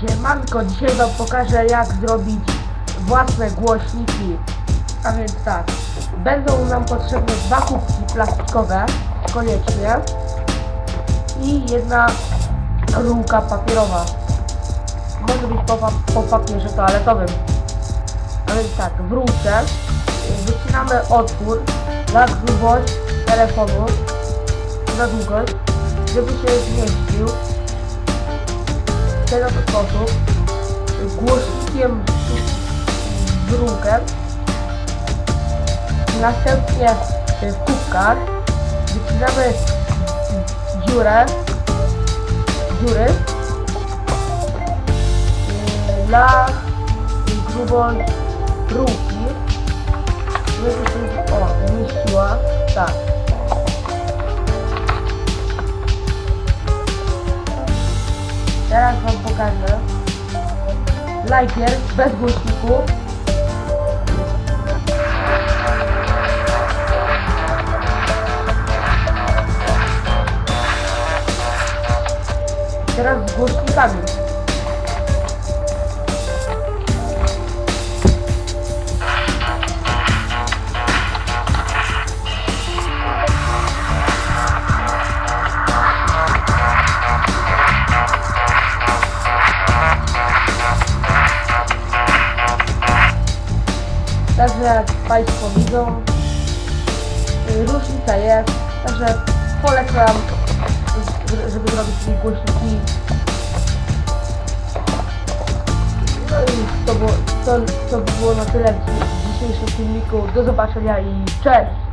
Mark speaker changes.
Speaker 1: Siemanko, dzisiaj wam pokażę jak zrobić własne głośniki. A więc tak, będą nam potrzebne dwa kubki plastikowe, koniecznie. I jedna rurka papierowa. Może być po, po papierze toaletowym. A więc tak, w rurce wycinamy otwór na grubość telefonu, na długość, żeby się zmieścił w ten oto sposób głośnikiem rurkę następnie w kubkach wycinamy dziurę. Dziury. Y, na grubość rurki żeby się o, zmieściła tak. Teraz wam pokażę. Najpierw bez głośniku. Teraz z głośnikami. Także jak Państwo widzą, różnica jest, także polecam, żeby zrobić sobie głośniki. No i to, było, to, to by było na tyle w dzisiejszym filmiku. Do zobaczenia i cześć!